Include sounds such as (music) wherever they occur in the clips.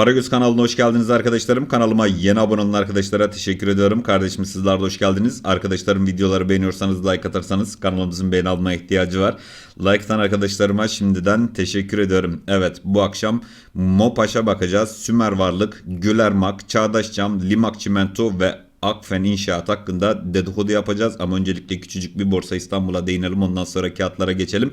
Paragöz kanalına hoş geldiniz arkadaşlarım. Kanalıma yeni abone olan arkadaşlara teşekkür ediyorum. Kardeşim sizler de hoş geldiniz. Arkadaşlarım videoları beğeniyorsanız like atarsanız kanalımızın beğeni almaya ihtiyacı var. Like atan arkadaşlarıma şimdiden teşekkür ediyorum. Evet bu akşam Mopaş'a bakacağız. Sümer Varlık, Gülermak, Çağdaş Cam, Limak Çimento ve Akfen İnşaat hakkında dedikodu yapacağız. Ama öncelikle küçücük bir Borsa İstanbul'a değinelim. Ondan sonra kağıtlara geçelim.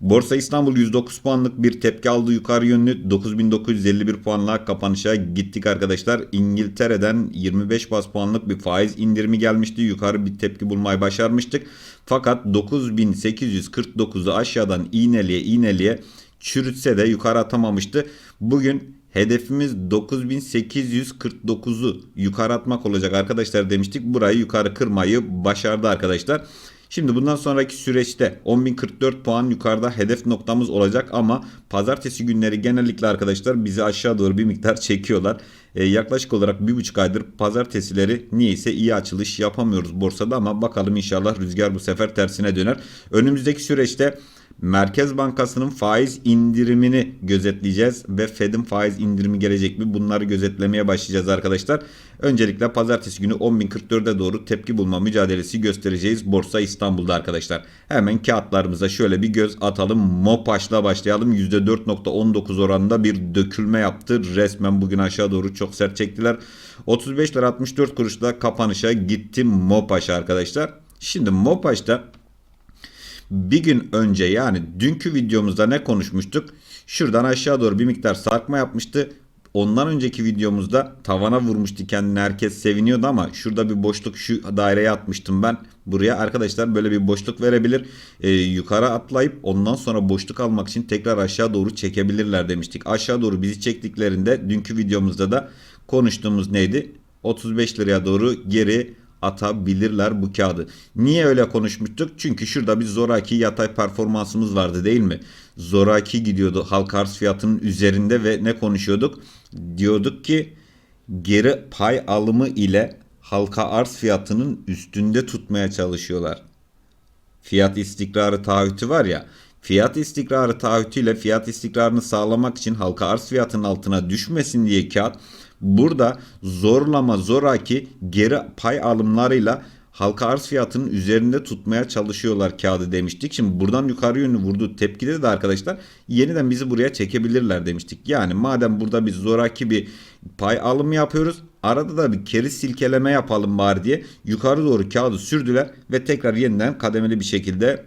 Borsa İstanbul 109 puanlık bir tepki aldı yukarı yönlü 9951 puanla kapanışa gittik arkadaşlar. İngiltere'den 25 bas puanlık bir faiz indirimi gelmişti. Yukarı bir tepki bulmayı başarmıştık. Fakat 9849'u aşağıdan iğneliye iğneliye çürütse de yukarı atamamıştı. Bugün Hedefimiz 9849'u yukarı atmak olacak arkadaşlar demiştik. Burayı yukarı kırmayı başardı arkadaşlar. Şimdi bundan sonraki süreçte 10.044 puan yukarıda hedef noktamız olacak ama pazartesi günleri genellikle arkadaşlar bizi aşağı doğru bir miktar çekiyorlar. Ee, yaklaşık olarak bir buçuk aydır pazartesileri niyeyse iyi açılış yapamıyoruz borsada ama bakalım inşallah rüzgar bu sefer tersine döner. Önümüzdeki süreçte Merkez Bankası'nın faiz indirimini gözetleyeceğiz ve Fed'in faiz indirimi gelecek mi? Bunları gözetlemeye başlayacağız arkadaşlar. Öncelikle pazartesi günü 10.044'e doğru tepki bulma mücadelesi göstereceğiz Borsa İstanbul'da arkadaşlar. Hemen kağıtlarımıza şöyle bir göz atalım. Mopaş'la başlayalım. %4.19 oranında bir dökülme yaptı. Resmen bugün aşağı doğru çok sert çektiler. 35 lira 64 kuruşla kapanışa gitti Mopaş arkadaşlar. Şimdi Mopaş'ta bir gün önce yani dünkü videomuzda ne konuşmuştuk? Şuradan aşağı doğru bir miktar sarkma yapmıştı. Ondan önceki videomuzda tavana vurmuştu kendini herkes seviniyordu ama şurada bir boşluk şu daireye atmıştım ben. Buraya arkadaşlar böyle bir boşluk verebilir. Ee, yukarı atlayıp ondan sonra boşluk almak için tekrar aşağı doğru çekebilirler demiştik. Aşağı doğru bizi çektiklerinde dünkü videomuzda da konuştuğumuz neydi? 35 liraya doğru geri atabilirler bu kağıdı. Niye öyle konuşmuştuk? Çünkü şurada bir zoraki yatay performansımız vardı değil mi? Zoraki gidiyordu halka arz fiyatının üzerinde ve ne konuşuyorduk? Diyorduk ki geri pay alımı ile halka arz fiyatının üstünde tutmaya çalışıyorlar. Fiyat istikrarı taahhütü var ya. Fiyat istikrarı taahhütüyle fiyat istikrarını sağlamak için halka arz fiyatının altına düşmesin diye kağıt burada zorlama zoraki geri pay alımlarıyla halka arz fiyatının üzerinde tutmaya çalışıyorlar kağıdı demiştik. Şimdi buradan yukarı yönlü vurduğu tepkide de arkadaşlar yeniden bizi buraya çekebilirler demiştik. Yani madem burada biz zoraki bir pay alımı yapıyoruz arada da bir keriz silkeleme yapalım bari diye yukarı doğru kağıdı sürdüler ve tekrar yeniden kademeli bir şekilde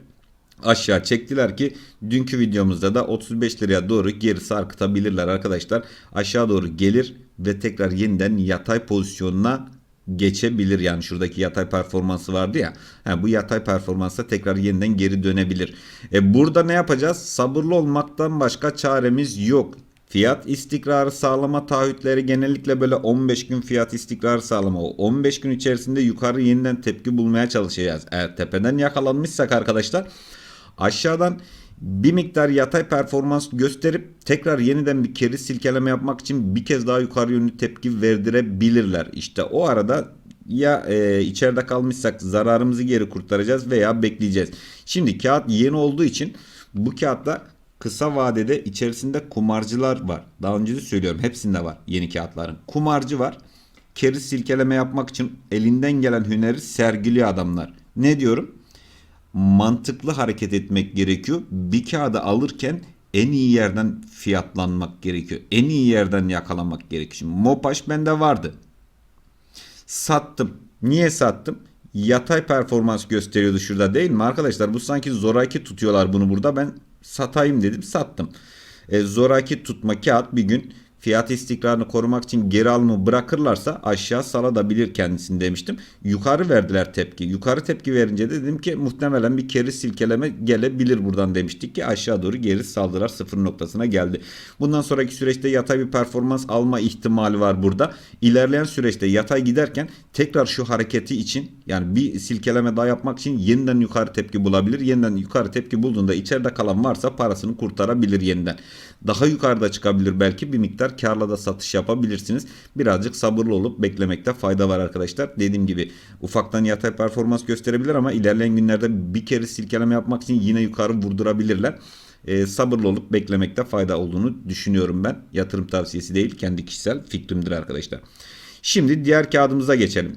aşağı çektiler ki dünkü videomuzda da 35 liraya doğru geri sarkıtabilirler arkadaşlar. Aşağı doğru gelir ve tekrar yeniden yatay pozisyonuna geçebilir. Yani şuradaki yatay performansı vardı ya. Ha, bu yatay performansa tekrar yeniden geri dönebilir. E burada ne yapacağız? Sabırlı olmaktan başka çaremiz yok. Fiyat istikrarı sağlama taahhütleri genellikle böyle 15 gün fiyat istikrarı sağlama. O 15 gün içerisinde yukarı yeniden tepki bulmaya çalışacağız. Eğer tepeden yakalanmışsak arkadaşlar aşağıdan bir miktar yatay performans gösterip tekrar yeniden bir keriz silkeleme yapmak için bir kez daha yukarı yönlü tepki verdirebilirler. İşte o arada ya e, içeride kalmışsak zararımızı geri kurtaracağız veya bekleyeceğiz. Şimdi kağıt yeni olduğu için bu kağıtta kısa vadede içerisinde kumarcılar var. Daha önce de söylüyorum hepsinde var yeni kağıtların. Kumarcı var. Keriz silkeleme yapmak için elinden gelen hüneri sergiliyor adamlar. Ne diyorum? Mantıklı hareket etmek gerekiyor. Bir kağıdı alırken en iyi yerden fiyatlanmak gerekiyor. En iyi yerden yakalamak gerekiyor. Şimdi Mopaş bende vardı. Sattım. Niye sattım? Yatay performans gösteriyordu şurada değil mi arkadaşlar? Bu sanki zoraki tutuyorlar bunu burada. Ben satayım dedim sattım. E, zoraki tutma kağıt bir gün fiyat istikrarını korumak için geri alımı bırakırlarsa aşağı salabilir kendisini demiştim. Yukarı verdiler tepki. Yukarı tepki verince de dedim ki muhtemelen bir keri silkeleme gelebilir buradan demiştik ki aşağı doğru geri saldılar sıfır noktasına geldi. Bundan sonraki süreçte yatay bir performans alma ihtimali var burada. İlerleyen süreçte yatay giderken tekrar şu hareketi için yani bir silkeleme daha yapmak için yeniden yukarı tepki bulabilir. Yeniden yukarı tepki bulduğunda içeride kalan varsa parasını kurtarabilir yeniden. Daha yukarıda çıkabilir belki bir miktar karla da satış yapabilirsiniz. Birazcık sabırlı olup beklemekte fayda var arkadaşlar. Dediğim gibi ufaktan yatay performans gösterebilir ama ilerleyen günlerde bir kere silkeleme yapmak için yine yukarı vurdurabilirler. e, sabırlı olup beklemekte fayda olduğunu düşünüyorum ben. Yatırım tavsiyesi değil kendi kişisel fikrimdir arkadaşlar. Şimdi diğer kağıdımıza geçelim.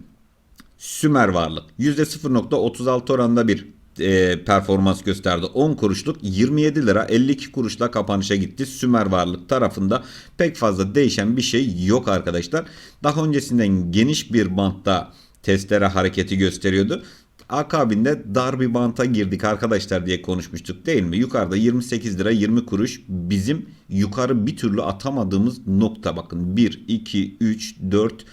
Sümer varlık %0.36 oranında bir e, performans gösterdi. 10 kuruşluk 27 lira 52 kuruşla kapanışa gitti. Sümer varlık tarafında pek fazla değişen bir şey yok arkadaşlar. Daha öncesinden geniş bir bantta testere hareketi gösteriyordu. Akabinde dar bir banta girdik arkadaşlar diye konuşmuştuk değil mi? Yukarıda 28 lira 20 kuruş bizim yukarı bir türlü atamadığımız nokta bakın. 1, 2, 3, 4,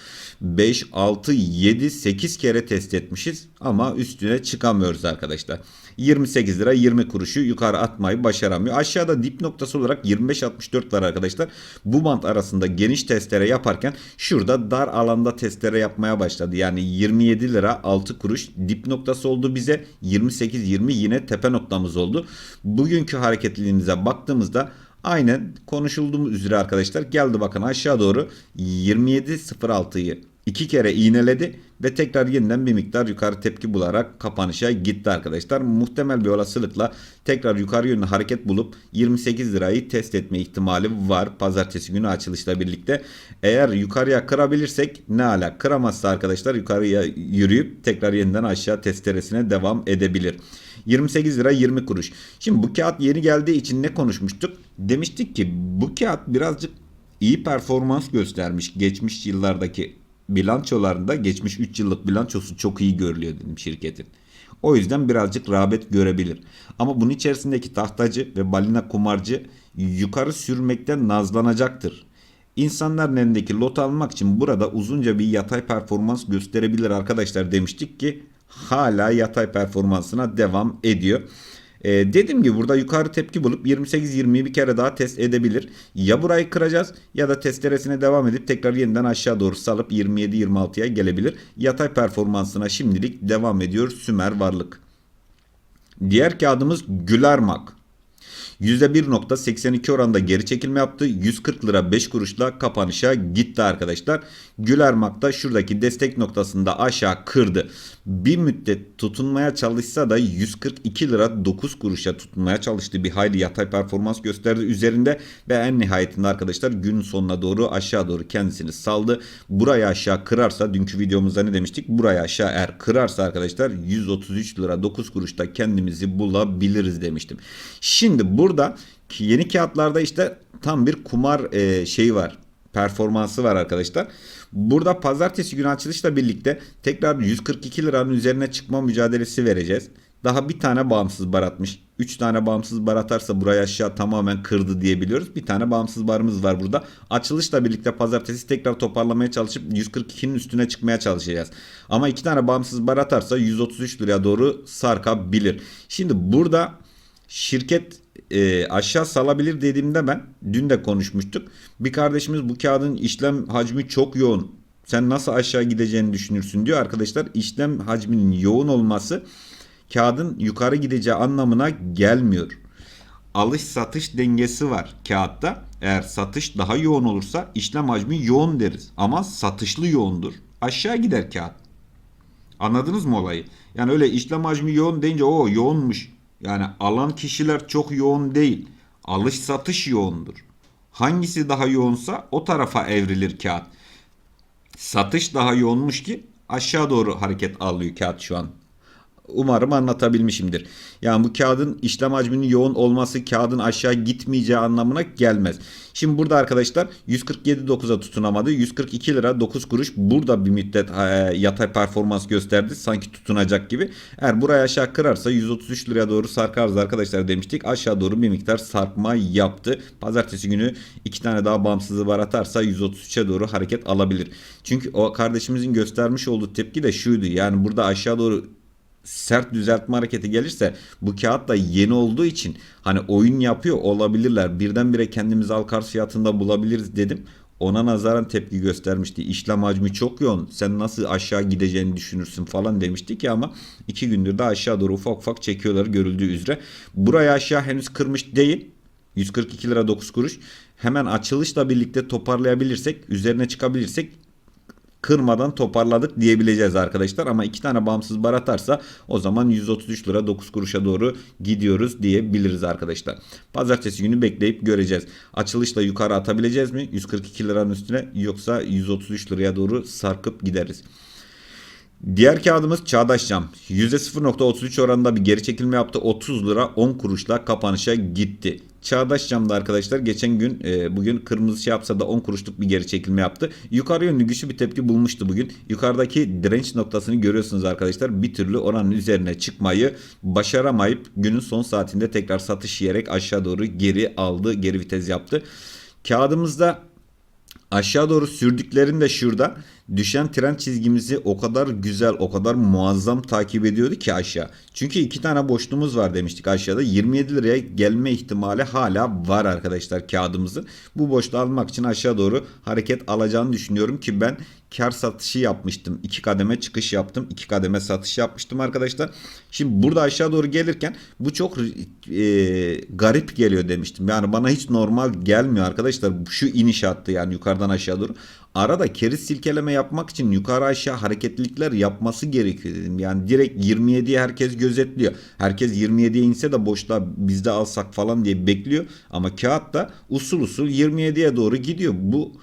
5, 6, 7, 8 kere test etmişiz ama üstüne çıkamıyoruz arkadaşlar. 28 lira 20 kuruşu yukarı atmayı başaramıyor. Aşağıda dip noktası olarak 25.64 var arkadaşlar. Bu bant arasında geniş testere yaparken şurada dar alanda testere yapmaya başladı. Yani 27 lira 6 kuruş dip noktası oldu bize. 28-20 yine tepe noktamız oldu. Bugünkü hareketliliğimize baktığımızda Aynen konuşulduğumuz üzere arkadaşlar geldi bakın aşağı doğru 27.06'yı iki kere iğneledi ve tekrar yeniden bir miktar yukarı tepki bularak kapanışa gitti arkadaşlar. Muhtemel bir olasılıkla tekrar yukarı yönlü hareket bulup 28 lirayı test etme ihtimali var pazartesi günü açılışla birlikte. Eğer yukarıya kırabilirsek ne ala kıramazsa arkadaşlar yukarıya yürüyüp tekrar yeniden aşağı testeresine devam edebilir. 28 lira 20 kuruş. Şimdi bu kağıt yeni geldiği için ne konuşmuştuk? Demiştik ki bu kağıt birazcık iyi performans göstermiş geçmiş yıllardaki bilançolarında geçmiş 3 yıllık bilançosu çok iyi görülüyor dedim şirketin. O yüzden birazcık rağbet görebilir. Ama bunun içerisindeki tahtacı ve balina kumarcı yukarı sürmekten nazlanacaktır. İnsanların elindeki lot almak için burada uzunca bir yatay performans gösterebilir arkadaşlar demiştik ki hala yatay performansına devam ediyor. E, dediğim gibi burada yukarı tepki bulup 28-20'yi bir kere daha test edebilir. Ya burayı kıracağız ya da testeresine devam edip tekrar yeniden aşağı doğru salıp 27-26'ya gelebilir. Yatay performansına şimdilik devam ediyor Sümer Varlık. Diğer kağıdımız Gülermak. %1.82 oranda geri çekilme yaptı. 140 lira 5 kuruşla kapanışa gitti arkadaşlar. Gülermak da şuradaki destek noktasında aşağı kırdı. Bir müddet tutunmaya çalışsa da 142 lira 9 kuruşa tutunmaya çalıştı. Bir hayli yatay performans gösterdi üzerinde ve en nihayetinde arkadaşlar gün sonuna doğru aşağı doğru kendisini saldı. Burayı aşağı kırarsa dünkü videomuzda ne demiştik? Burayı aşağı eğer kırarsa arkadaşlar 133 lira 9 kuruşta kendimizi bulabiliriz demiştim. Şimdi burada yeni kağıtlarda işte tam bir kumar e, şeyi var performansı var arkadaşlar. Burada pazartesi günü açılışla birlikte tekrar 142 liranın üzerine çıkma mücadelesi vereceğiz. Daha bir tane bağımsız bar atmış. 3 tane bağımsız bar atarsa burayı aşağı tamamen kırdı diyebiliyoruz. Bir tane bağımsız barımız var burada. Açılışla birlikte pazartesi tekrar toparlamaya çalışıp 142'nin üstüne çıkmaya çalışacağız. Ama iki tane bağımsız bar atarsa 133 liraya doğru sarkabilir. Şimdi burada şirket e, aşağı salabilir dediğimde ben dün de konuşmuştuk. Bir kardeşimiz bu kağıdın işlem hacmi çok yoğun. Sen nasıl aşağı gideceğini düşünürsün diyor. Arkadaşlar işlem hacminin yoğun olması kağıdın yukarı gideceği anlamına gelmiyor. Alış satış dengesi var kağıtta. Eğer satış daha yoğun olursa işlem hacmi yoğun deriz. Ama satışlı yoğundur. Aşağı gider kağıt. Anladınız mı olayı? Yani öyle işlem hacmi yoğun deyince o yoğunmuş yani alan kişiler çok yoğun değil. Alış satış yoğundur. Hangisi daha yoğunsa o tarafa evrilir kağıt. Satış daha yoğunmuş ki aşağı doğru hareket alıyor kağıt şu an. Umarım anlatabilmişimdir. Yani bu kağıdın işlem hacminin yoğun olması kağıdın aşağı gitmeyeceği anlamına gelmez. Şimdi burada arkadaşlar 147.9'a tutunamadı. 142 lira 9 kuruş burada bir müddet e, yatay performans gösterdi. Sanki tutunacak gibi. Eğer buraya aşağı kırarsa 133 liraya doğru sarkarız arkadaşlar demiştik. Aşağı doğru bir miktar sarkma yaptı. Pazartesi günü iki tane daha bağımsızı var atarsa 133'e doğru hareket alabilir. Çünkü o kardeşimizin göstermiş olduğu tepki de şuydu. Yani burada aşağı doğru sert düzeltme hareketi gelirse bu kağıt da yeni olduğu için hani oyun yapıyor olabilirler. Birdenbire kendimizi Alkars fiyatında bulabiliriz dedim. Ona nazaran tepki göstermişti. İşlem hacmi çok yoğun. Sen nasıl aşağı gideceğini düşünürsün falan demiştik ya ama iki gündür de aşağı doğru ufak ufak çekiyorlar görüldüğü üzere. Buraya aşağı henüz kırmış değil. 142 lira 9 kuruş. Hemen açılışla birlikte toparlayabilirsek, üzerine çıkabilirsek kırmadan toparladık diyebileceğiz arkadaşlar. Ama iki tane bağımsız bar atarsa o zaman 133 lira 9 kuruşa doğru gidiyoruz diyebiliriz arkadaşlar. Pazartesi günü bekleyip göreceğiz. Açılışla yukarı atabileceğiz mi? 142 liranın üstüne yoksa 133 liraya doğru sarkıp gideriz. Diğer kağıdımız Çağdaş Cam. %0.33 oranında bir geri çekilme yaptı. 30 lira 10 kuruşla kapanışa gitti. Çağdaş Cam'da arkadaşlar geçen gün e, bugün kırmızı şey yapsa da 10 kuruşluk bir geri çekilme yaptı. Yukarı yönlü güçlü bir tepki bulmuştu bugün. Yukarıdaki direnç noktasını görüyorsunuz arkadaşlar. Bir türlü oranın üzerine çıkmayı başaramayıp günün son saatinde tekrar satış yiyerek aşağı doğru geri aldı. Geri vites yaptı. Kağıdımızda aşağı doğru sürdüklerinde şurada düşen trend çizgimizi o kadar güzel, o kadar muazzam takip ediyordu ki aşağı. Çünkü iki tane boşluğumuz var demiştik aşağıda. 27 liraya gelme ihtimali hala var arkadaşlar kağıdımızın. Bu boşluğu almak için aşağı doğru hareket alacağını düşünüyorum ki ben kar satışı yapmıştım. iki kademe çıkış yaptım. iki kademe satış yapmıştım arkadaşlar. Şimdi burada aşağı doğru gelirken bu çok e, garip geliyor demiştim. Yani bana hiç normal gelmiyor arkadaşlar. Şu iniş attı yani yukarıdan aşağı doğru. Arada keriz silkeleme yapmak için yukarı aşağı hareketlilikler yapması gerekiyor dedim. Yani direkt 27'ye herkes gözetliyor. Herkes 27'ye inse de boşta bizde alsak falan diye bekliyor. Ama kağıtta usul usul 27'ye doğru gidiyor. Bu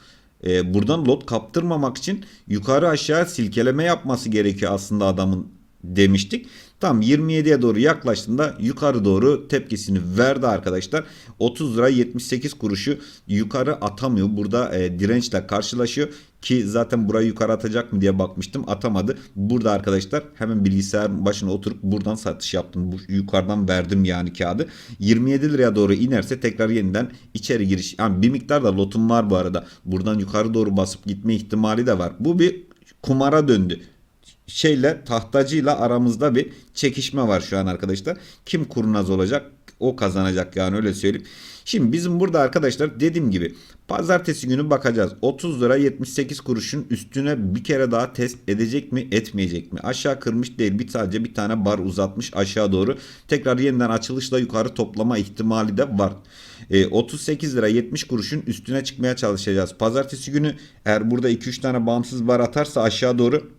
e, buradan lot kaptırmamak için yukarı aşağı silkeleme yapması gerekiyor aslında adamın demiştik. Tam 27'ye doğru yaklaştığında yukarı doğru tepkisini verdi arkadaşlar. 30 lira 78 kuruşu yukarı atamıyor. Burada e, dirençle karşılaşıyor ki zaten burayı yukarı atacak mı diye bakmıştım atamadı. Burada arkadaşlar hemen bilgisayar başına oturup buradan satış yaptım. Bu, yukarıdan verdim yani kağıdı. 27 liraya doğru inerse tekrar yeniden içeri giriş. Yani bir miktar da lotum var bu arada. Buradan yukarı doğru basıp gitme ihtimali de var. Bu bir kumara döndü şeyle tahtacıyla aramızda bir çekişme var şu an arkadaşlar. Kim kurnaz olacak o kazanacak yani öyle söyleyeyim. Şimdi bizim burada arkadaşlar dediğim gibi pazartesi günü bakacağız. 30 lira 78 kuruşun üstüne bir kere daha test edecek mi etmeyecek mi? Aşağı kırmış değil bir sadece bir tane bar uzatmış aşağı doğru. Tekrar yeniden açılışla yukarı toplama ihtimali de var. E, 38 lira 70 kuruşun üstüne çıkmaya çalışacağız. Pazartesi günü eğer burada 2-3 tane bağımsız bar atarsa aşağı doğru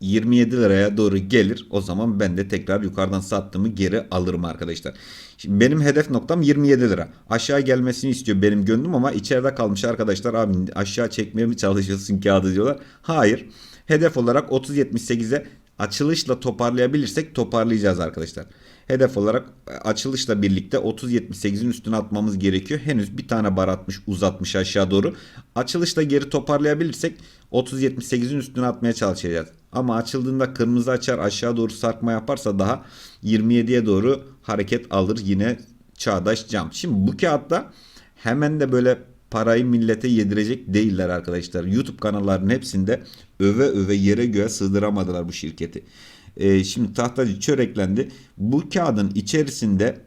27 liraya doğru gelir. O zaman ben de tekrar yukarıdan sattığımı geri alırım arkadaşlar. Şimdi benim hedef noktam 27 lira. Aşağı gelmesini istiyor benim gönlüm ama içeride kalmış arkadaşlar abi aşağı çekmeye mi çalışıyorsun kağıdı diyorlar. Hayır. Hedef olarak 30.78'e açılışla toparlayabilirsek toparlayacağız arkadaşlar. Hedef olarak açılışla birlikte 30.78'in üstüne atmamız gerekiyor. Henüz bir tane bar atmış uzatmış aşağı doğru. Açılışla geri toparlayabilirsek 30.78'in üstüne atmaya çalışacağız. Ama açıldığında kırmızı açar aşağı doğru sarkma yaparsa daha 27'ye doğru hareket alır yine çağdaş cam. Şimdi bu kağıtta hemen de böyle parayı millete yedirecek değiller arkadaşlar. YouTube kanallarının hepsinde öve öve yere göğe sığdıramadılar bu şirketi. Ee, şimdi tahtacı çöreklendi. Bu kağıdın içerisinde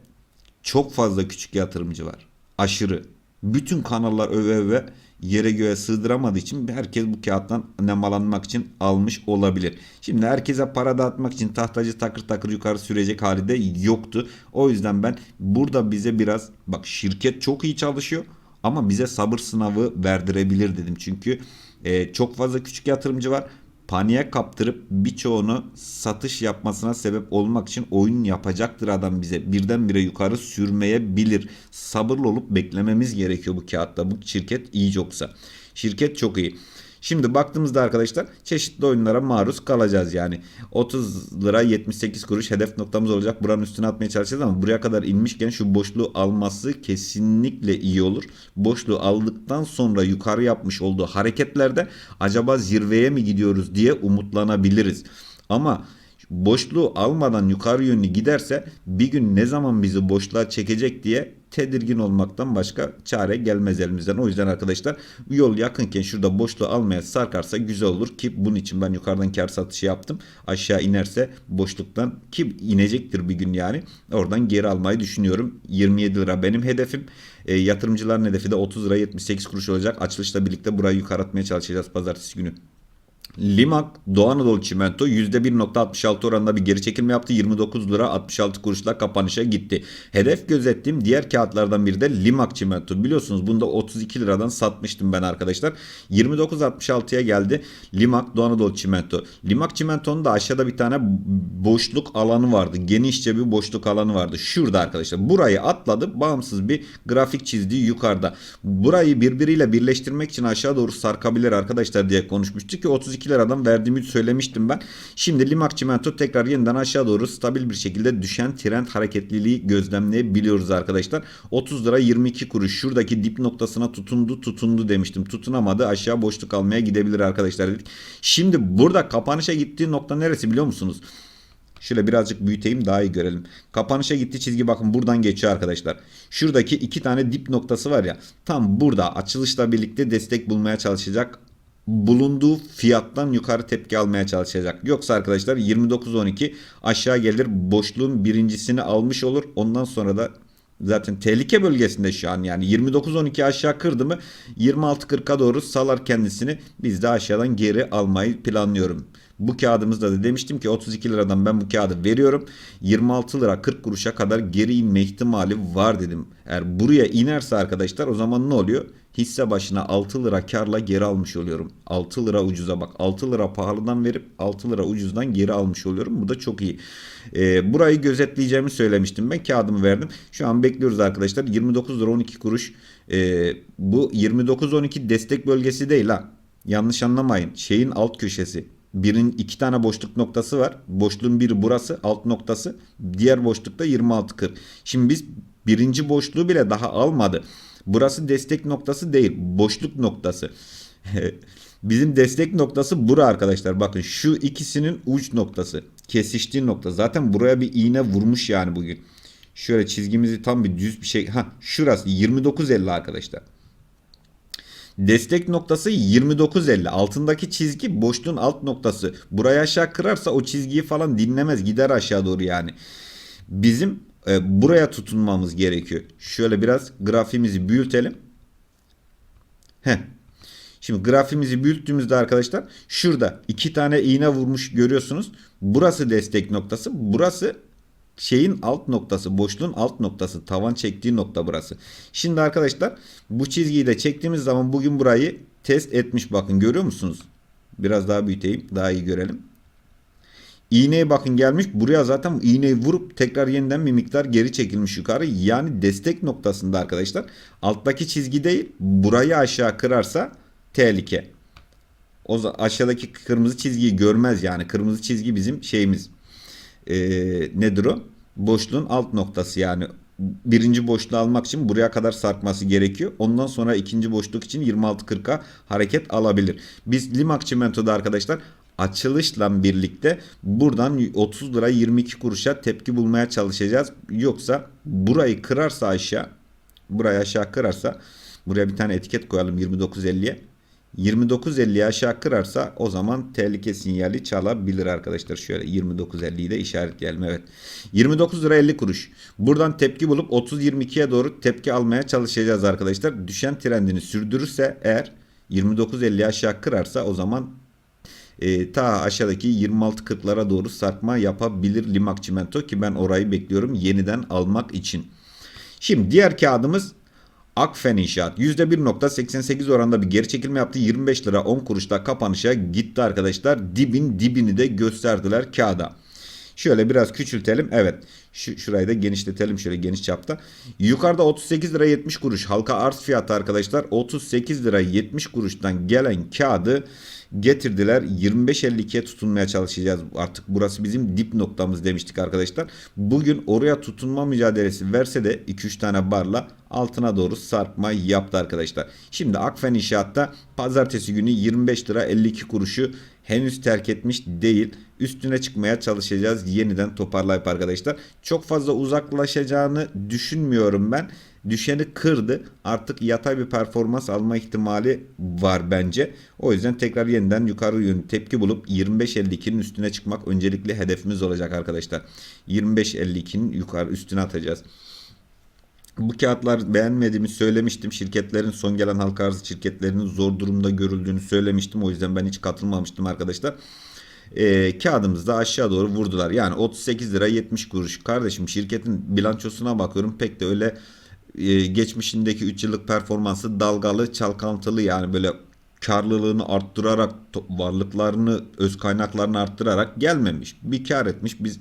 çok fazla küçük yatırımcı var. Aşırı. Bütün kanallar öve öve yere göğe sığdıramadığı için herkes bu kağıttan nemalanmak için almış olabilir. Şimdi herkese para dağıtmak için tahtacı takır takır yukarı sürecek hali de yoktu. O yüzden ben burada bize biraz bak şirket çok iyi çalışıyor ama bize sabır sınavı verdirebilir dedim. Çünkü e, çok fazla küçük yatırımcı var paniğe kaptırıp birçoğunu satış yapmasına sebep olmak için oyun yapacaktır adam bize. Birdenbire yukarı sürmeyebilir. Sabırlı olup beklememiz gerekiyor bu kağıtta. Bu şirket iyi yoksa. Şirket çok iyi. Şimdi baktığımızda arkadaşlar çeşitli oyunlara maruz kalacağız yani. 30 lira 78 kuruş hedef noktamız olacak. Buranın üstüne atmaya çalışacağız ama buraya kadar inmişken şu boşluğu alması kesinlikle iyi olur. Boşluğu aldıktan sonra yukarı yapmış olduğu hareketlerde acaba zirveye mi gidiyoruz diye umutlanabiliriz. Ama boşluğu almadan yukarı yönlü giderse bir gün ne zaman bizi boşluğa çekecek diye tedirgin olmaktan başka çare gelmez elimizden. O yüzden arkadaşlar yol yakınken şurada boşluğu almaya sarkarsa güzel olur ki bunun için ben yukarıdan kar satışı yaptım. Aşağı inerse boşluktan ki inecektir bir gün yani. Oradan geri almayı düşünüyorum. 27 lira benim hedefim. E, yatırımcıların hedefi de 30 lira 78 kuruş olacak. Açılışla birlikte burayı yukarı atmaya çalışacağız pazartesi günü. Limak Doğu Anadolu Çimento %1.66 oranında bir geri çekilme yaptı. 29 lira 66 kuruşla kapanışa gitti. Hedef gözettiğim diğer kağıtlardan biri de Limak Çimento. Biliyorsunuz bunda 32 liradan satmıştım ben arkadaşlar. 29.66'ya geldi Limak Doğu Anadolu Çimento. Limak Çimento'nun da aşağıda bir tane boşluk alanı vardı. Genişçe bir boşluk alanı vardı. Şurada arkadaşlar. Burayı atladı. Bağımsız bir grafik çizdi yukarıda. Burayı birbiriyle birleştirmek için aşağı doğru sarkabilir arkadaşlar diye konuşmuştuk ki 32 liradan verdiğimi söylemiştim ben. Şimdi Limak Çimento tekrar yeniden aşağı doğru stabil bir şekilde düşen trend hareketliliği gözlemleyebiliyoruz arkadaşlar. 30 lira 22 kuruş şuradaki dip noktasına tutundu tutundu demiştim. Tutunamadı aşağı boşluk almaya gidebilir arkadaşlar dedik. Şimdi burada kapanışa gittiği nokta neresi biliyor musunuz? Şöyle birazcık büyüteyim daha iyi görelim. Kapanışa gitti çizgi bakın buradan geçiyor arkadaşlar. Şuradaki iki tane dip noktası var ya. Tam burada açılışla birlikte destek bulmaya çalışacak bulunduğu fiyattan yukarı tepki almaya çalışacak. Yoksa arkadaşlar 29.12 aşağı gelir boşluğun birincisini almış olur. Ondan sonra da zaten tehlike bölgesinde şu an yani 29.12 aşağı kırdı mı 26.40'a doğru salar kendisini. Biz de aşağıdan geri almayı planlıyorum. Bu kağıdımızda da demiştim ki 32 liradan ben bu kağıdı veriyorum. 26 lira 40 kuruşa kadar geri inme ihtimali var dedim. Eğer buraya inerse arkadaşlar o zaman ne oluyor? Hisse başına 6 lira karla geri almış oluyorum. 6 lira ucuza bak. 6 lira pahalıdan verip 6 lira ucuzdan geri almış oluyorum. Bu da çok iyi. Ee, burayı gözetleyeceğimi söylemiştim. Ben kağıdımı verdim. Şu an bekliyoruz arkadaşlar. 29 lira 12 kuruş. Ee, bu 29-12 destek bölgesi değil ha. Yanlış anlamayın. Şeyin alt köşesi. Birin iki tane boşluk noktası var. Boşluğun biri burası alt noktası. Diğer boşlukta 26.40. Şimdi biz birinci boşluğu bile daha almadı. Burası destek noktası değil. Boşluk noktası. (laughs) Bizim destek noktası bura arkadaşlar. Bakın şu ikisinin uç noktası. Kesiştiği nokta. Zaten buraya bir iğne vurmuş yani bugün. Şöyle çizgimizi tam bir düz bir şey. Ha şurası 29.50 arkadaşlar. Destek noktası 29.50. Altındaki çizgi boşluğun alt noktası. Buraya aşağı kırarsa o çizgiyi falan dinlemez. Gider aşağı doğru yani. Bizim e, buraya tutunmamız gerekiyor. Şöyle biraz grafimizi büyütelim. Heh. Şimdi grafimizi büyüttüğümüzde arkadaşlar şurada iki tane iğne vurmuş görüyorsunuz. Burası destek noktası. Burası şeyin alt noktası, boşluğun alt noktası, tavan çektiği nokta burası. Şimdi arkadaşlar bu çizgiyi de çektiğimiz zaman bugün burayı test etmiş bakın görüyor musunuz? Biraz daha büyüteyim, daha iyi görelim. İğneye bakın gelmiş. Buraya zaten iğneyi vurup tekrar yeniden bir miktar geri çekilmiş yukarı. Yani destek noktasında arkadaşlar. Alttaki çizgi değil. Burayı aşağı kırarsa tehlike. O aşağıdaki kırmızı çizgiyi görmez yani. Kırmızı çizgi bizim şeyimiz. Ee, nedir o? Boşluğun alt noktası yani. Birinci boşluğu almak için buraya kadar sarkması gerekiyor. Ondan sonra ikinci boşluk için 26.40'a hareket alabilir. Biz Limak Çimento'da arkadaşlar açılışla birlikte buradan 30 lira 22 kuruşa tepki bulmaya çalışacağız. Yoksa burayı kırarsa aşağı burayı aşağı kırarsa buraya bir tane etiket koyalım 29.50'ye. 29.50'ye aşağı kırarsa o zaman tehlike sinyali çalabilir arkadaşlar. Şöyle 29.50'yi de işaretleyelim. Evet. 29 lira 50 kuruş. Buradan tepki bulup 30.22'ye doğru tepki almaya çalışacağız arkadaşlar. Düşen trendini sürdürürse eğer 29.50'ye aşağı kırarsa o zaman e, ta aşağıdaki 26.40'lara doğru sarkma yapabilir Limak Çimento ki ben orayı bekliyorum yeniden almak için. Şimdi diğer kağıdımız Akfen İnşaat %1.88 oranda bir geri çekilme yaptı. 25 lira 10 kuruşta kapanışa gitti arkadaşlar. Dibin dibini de gösterdiler kağıda. Şöyle biraz küçültelim. Evet. Şu, şurayı da genişletelim şöyle geniş çapta. Yukarıda 38 lira 70 kuruş halka arz fiyatı arkadaşlar. 38 lira 70 kuruştan gelen kağıdı getirdiler. 25.52'ye tutunmaya çalışacağız. Artık burası bizim dip noktamız demiştik arkadaşlar. Bugün oraya tutunma mücadelesi verse de 2-3 tane barla altına doğru sarkma yaptı arkadaşlar. Şimdi Akfen İnşaat'ta pazartesi günü 25 lira 52 kuruşu henüz terk etmiş değil. Üstüne çıkmaya çalışacağız yeniden toparlayıp arkadaşlar. Çok fazla uzaklaşacağını düşünmüyorum ben. Düşeni kırdı. Artık yatay bir performans alma ihtimali var bence. O yüzden tekrar yeniden yukarı yönlü tepki bulup 25.52'nin üstüne çıkmak öncelikli hedefimiz olacak arkadaşlar. 25.52'nin yukarı üstüne atacağız. Bu kağıtlar beğenmediğimi söylemiştim. Şirketlerin son gelen halka arz şirketlerinin zor durumda görüldüğünü söylemiştim. O yüzden ben hiç katılmamıştım arkadaşlar. Ee, kağıdımızı da aşağı doğru vurdular. Yani 38 lira 70 kuruş. Kardeşim şirketin bilançosuna bakıyorum. Pek de öyle e, geçmişindeki 3 yıllık performansı dalgalı, çalkantılı yani böyle karlılığını arttırarak varlıklarını, öz kaynaklarını arttırarak gelmemiş. Bir kar etmiş, biz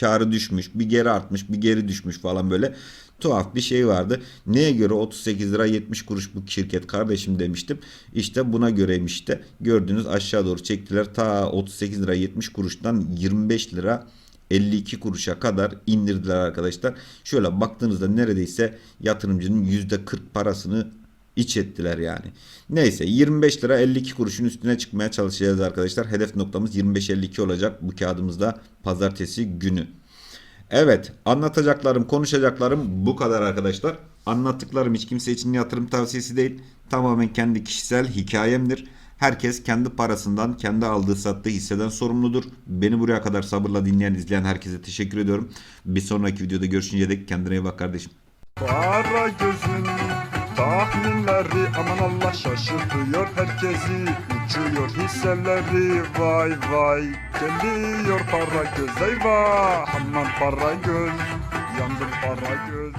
karı düşmüş, bir geri artmış, bir geri düşmüş falan böyle tuhaf bir şey vardı. Neye göre 38 lira 70 kuruş bu şirket kardeşim demiştim. İşte buna göreymiş işte. Gördüğünüz aşağı doğru çektiler. Ta 38 lira 70 kuruştan 25 lira 52 kuruşa kadar indirdiler arkadaşlar. Şöyle baktığınızda neredeyse yatırımcının %40 parasını iç ettiler yani. Neyse 25 lira 52 kuruşun üstüne çıkmaya çalışacağız arkadaşlar. Hedef noktamız 25.52 olacak bu kağıdımızda pazartesi günü. Evet anlatacaklarım konuşacaklarım bu kadar arkadaşlar. Anlattıklarım hiç kimse için yatırım tavsiyesi değil. Tamamen kendi kişisel hikayemdir. Herkes kendi parasından, kendi aldığı sattığı hisseden sorumludur. Beni buraya kadar sabırla dinleyen, izleyen herkese teşekkür ediyorum. Bir sonraki videoda görüşünceye dek kendine iyi bak kardeşim. Para gözün tahminleri aman Allah şaşırtıyor herkesi Uçuyor hisseleri vay vay Geliyor para göz eyvah aman para göz Yandım para göz